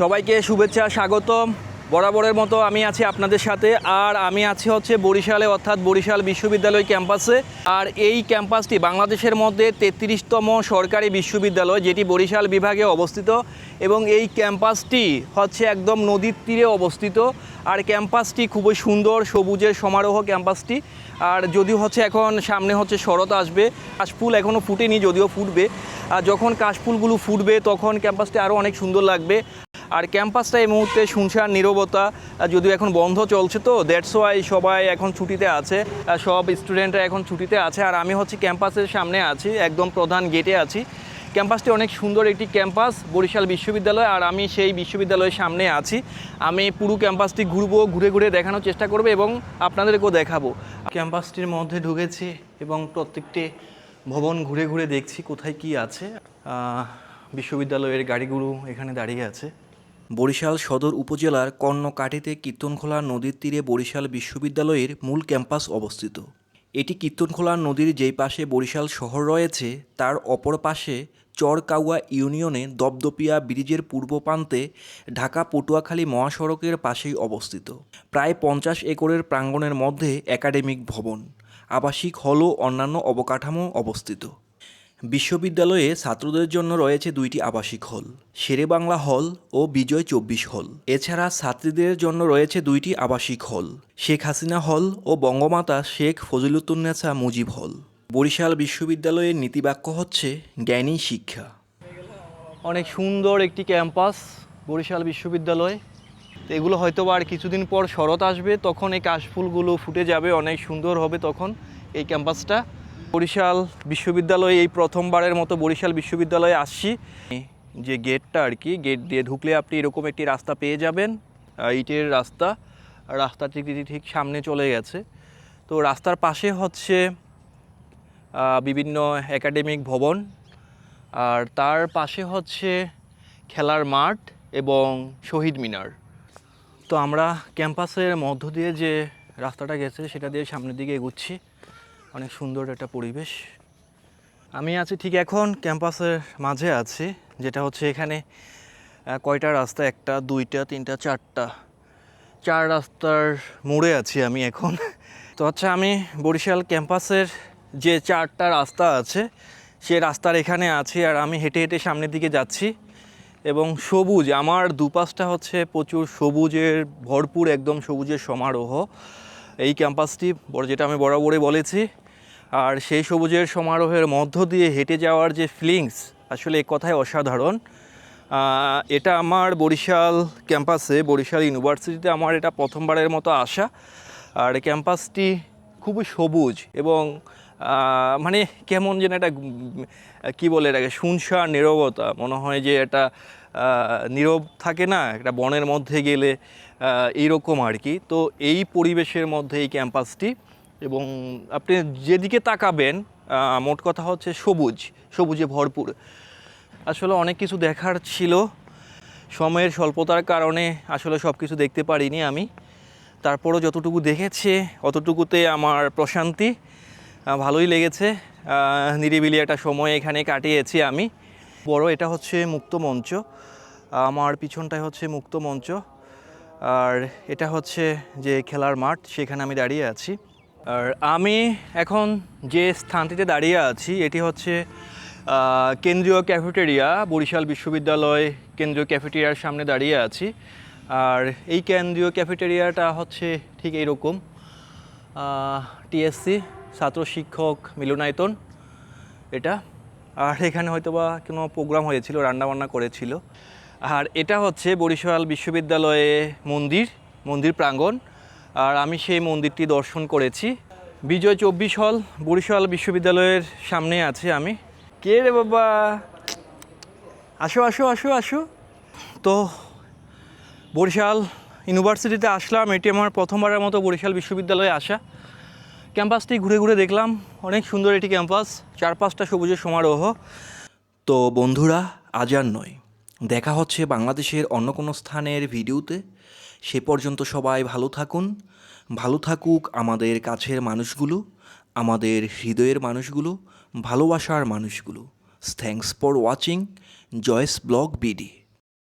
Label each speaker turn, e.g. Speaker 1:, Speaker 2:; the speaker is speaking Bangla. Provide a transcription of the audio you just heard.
Speaker 1: সবাইকে শুভেচ্ছা, স্বাগতম। বরাবরের মতো আমি আছি আপনাদের সাথে, আর আমি আছি হচ্ছে বরিশালে, অর্থাৎ বরিশাল বিশ্ববিদ্যালয় ক্যাম্পাসে। আর এই ক্যাম্পাসটি বাংলাদেশের মধ্যে তেত্রিশতম সরকারি বিশ্ববিদ্যালয়, যেটি বরিশাল বিভাগে অবস্থিত। এবং এই ক্যাম্পাসটি হচ্ছে একদম নদীর তীরে অবস্থিত। আর ক্যাম্পাসটি খুবই সুন্দর, সবুজের সমারোহ ক্যাম্পাসটি। আর যদিও হচ্ছে এখন সামনে হচ্ছে শরৎ আসবে, কাশফুল এখনও ফুটেনি, যদিও ফুটবে। আর যখন কাশফুলগুলো ফুটবে, তখন ক্যাম্পাসটি আরও অনেক সুন্দর লাগবে। আর ক্যাম্পাসটা এই মুহূর্তে শুনশান, নীরবতা যদিও এখন বন্ধ চলছে তো দ্যাটস ওয়াই সবাই এখন ছুটিতে আছে সব স্টুডেন্টরা এখন ছুটিতে আছে, আর আমি হচ্ছে ক্যাম্পাসের সামনে আছি, একদম প্রধান গেটে আছি। ক্যাম্পাসটি অনেক সুন্দর একটি ক্যাম্পাস, বরিশাল বিশ্ববিদ্যালয়, আর আমি সেই বিশ্ববিদ্যালয়ের সামনে আছি। আমি পুরো ক্যাম্পাসটি ঘুরবো, ঘুরে ঘুরে দেখানোর চেষ্টা করব এবং আপনাদেরকেও দেখাবো। ক্যাম্পাসটির মধ্যে ঢুকেছি এবং প্রত্যেকটি ভবন ঘুরে ঘুরে দেখছি কোথায় কি আছে। বিশ্ববিদ্যালয়ের গাড়িগুলো এখানে দাঁড়িয়ে আছে।
Speaker 2: বরিশাল সদর উপজেলার কর্ণকাঠিতে কীর্তনখোলা নদীর তীরে বরিশাল বিশ্ববিদ্যালয়ের মূল ক্যাম্পাস অবস্থিত। এটি কীর্তনখোলা নদীর যেই পাশে বরিশাল শহর রয়েছে, তার অপর পাশে চরকাউয়া ইউনিয়নে দপদপিয়া ব্রিজের পূর্ব প্রান্তে ঢাকা পটুয়াখালী মহাসড়কের পাশেই অবস্থিত। প্রায় পঞ্চাশ একরের প্রাঙ্গণের মধ্যে একাডেমিক ভবন, আবাসিক হল ও অন্যান্য অবকাঠামো অবস্থিত। বিশ্ববিদ্যালয়ে ছাত্রদের জন্য রয়েছে দুইটি আবাসিক হল শেরেবাংলা হল ও বিজয় চব্বিশ হল। এছাড়া ছাত্রীদের জন্য রয়েছে দুইটি আবাসিক হল, শেখ হাসিনা হল ও বঙ্গমাতা শেখ ফজিলুতুন্নেসা মুজিব হল। বরিশাল বিশ্ববিদ্যালয়ের নীতিবাক্য হচ্ছে, জ্ঞানী শিক্ষা।
Speaker 1: অনেক সুন্দর একটি ক্যাম্পাস বরিশাল বিশ্ববিদ্যালয়। এগুলো হয়তো আর কিছুদিন পর শরৎ আসবে, তখন এই কাশফুলগুলো ফুটে যাবে, অনেক সুন্দর হবে তখন এই ক্যাম্পাসটা। বরিশাল বিশ্ববিদ্যালয়ে, এই প্রথমবারের মতো বরিশাল বিশ্ববিদ্যালয়ে আসছি। যে গেটটা আর কি, গেট দিয়ে ঢুকলে আপনি এরকম একটি রাস্তা পেয়ে যাবেন ইটের রাস্তা। রাস্তাটি ঠিক সামনে চলে গেছে। তো রাস্তার পাশে হচ্ছে বিভিন্ন একাডেমিক ভবন। আর তার পাশে হচ্ছে খেলার মাঠ এবং শহীদ মিনার। তো আমরা ক্যাম্পাসের মধ্য দিয়ে যে রাস্তাটা গেছে, সেটা দিয়ে সামনের দিকে এগুচ্ছি। অনেক সুন্দর একটা পরিবেশ। আমি আছি ঠিক এখন ক্যাম্পাসের মাঝে আছি, যেটা হচ্ছে এখানে কয়টা রাস্তা? একটা, দুইটা, তিনটা, চারটা। চার রাস্তার মোড়ে আছি আমি এখন। তো আচ্ছা আমি বরিশাল ক্যাম্পাসের যে চারটা রাস্তা আছে, সে রাস্তার এখানে আছি আর আমি হেঁটে হেঁটে সামনের দিকে যাচ্ছি এবং সবুজ, আমার দুপাশটা হচ্ছে প্রচুর সবুজের, ভরপুর একদম সবুজের সমারোহ। এই ক্যাম্পাসটি যেটা আমি বরাবরই বলেছি আর সেই সবুজের সমারোহের মধ্য দিয়ে হেঁটে যাওয়ার যে ফিলিংস আসলে কথায় অসাধারণ। এটা আমার বরিশাল ক্যাম্পাসে, বরিশাল ইউনিভার্সিটিতে আমার এটা প্রথমবারের মতো আসা। আর ক্যাম্পাসটি খুবই সবুজ এবং মানে কেমন যেন একটা কী বলে এটাকে, শুনশান, নীরবতা। মনে হয় যে এটা নীরব থাকে না, একটা বনের মধ্যে গেলে এইরকম আর কি। তো এই পরিবেশের মধ্যে এই ক্যাম্পাসটি এবং আপনি যেদিকে তাকাবেন মোট কথা হচ্ছে সবুজ, সবুজে ভরপুর। আসলে অনেক কিছু দেখার ছিল। সময়ের স্বল্পতার কারণে আসলে সব কিছু দেখতে পারিনি আমি। তারপরও যতটুকু দেখেছি, অতটুকুতে আমার প্রশান্তি ভালোই লেগেছে। নিরিবিলি একটা সময় এখানে কাটিয়েছি আমি। বড় এটা হচ্ছে মুক্ত মঞ্চ। আমার পিছনটায় হচ্ছে মুক্ত মঞ্চ। আর এটা হচ্ছে যে খেলার মাঠ, সেখানে আমি দাঁড়িয়ে আছি। আর আমি এখন যে স্থানটিতে দাঁড়িয়ে আছি, এটি হচ্ছে কেন্দ্রীয় ক্যাফেটেরিয়া, বরিশাল বিশ্ববিদ্যালয় কেন্দ্রীয় ক্যাফেটেরিয়ার সামনে দাঁড়িয়ে আছি। আর এই কেন্দ্রীয় ক্যাফেটেরিয়াটা হচ্ছে ঠিক এইরকম। টিএসসি, ছাত্র শিক্ষক মিলনায়তন এটা। আর এখানে হয়তো বা কোনো প্রোগ্রাম হয়েছিল, রান্নাবান্না করেছিল। আর এটা হচ্ছে বরিশাল বিশ্ববিদ্যালয়ে মন্দির মন্দির প্রাঙ্গণ। আর আমি সেই মন্দিরটি দর্শন করেছি। বিজয় চব্বিশ হল, বরিশাল বিশ্ববিদ্যালয়ের সামনে আছে আমি। কে রে বাবা? আসো আসো আসো আসো। তো বরিশাল ইউনিভার্সিটিতে আসলাম এটি আমার প্রথমবারের মতো বরিশাল বিশ্ববিদ্যালয়ে আসা। ক্যাম্পাসটি ঘুরে ঘুরে দেখলাম, অনেক সুন্দর এটি ক্যাম্পাস, চার পাঁচটা সবুজের সমারোহ।
Speaker 2: তো বন্ধুরা, আজ আর নয়। দেখা হচ্ছে বাংলাদেশের অন্য কোনো স্থানের ভিডিওতে। সে পর্যন্ত সবাই ভালো থাকুন। ভালো থাকুক আমাদের কাছের মানুষগুলো, আমাদের হৃদয়ের মানুষগুলো, ভালোবাসার মানুষগুলো। Thanks for watching Joy's blog BD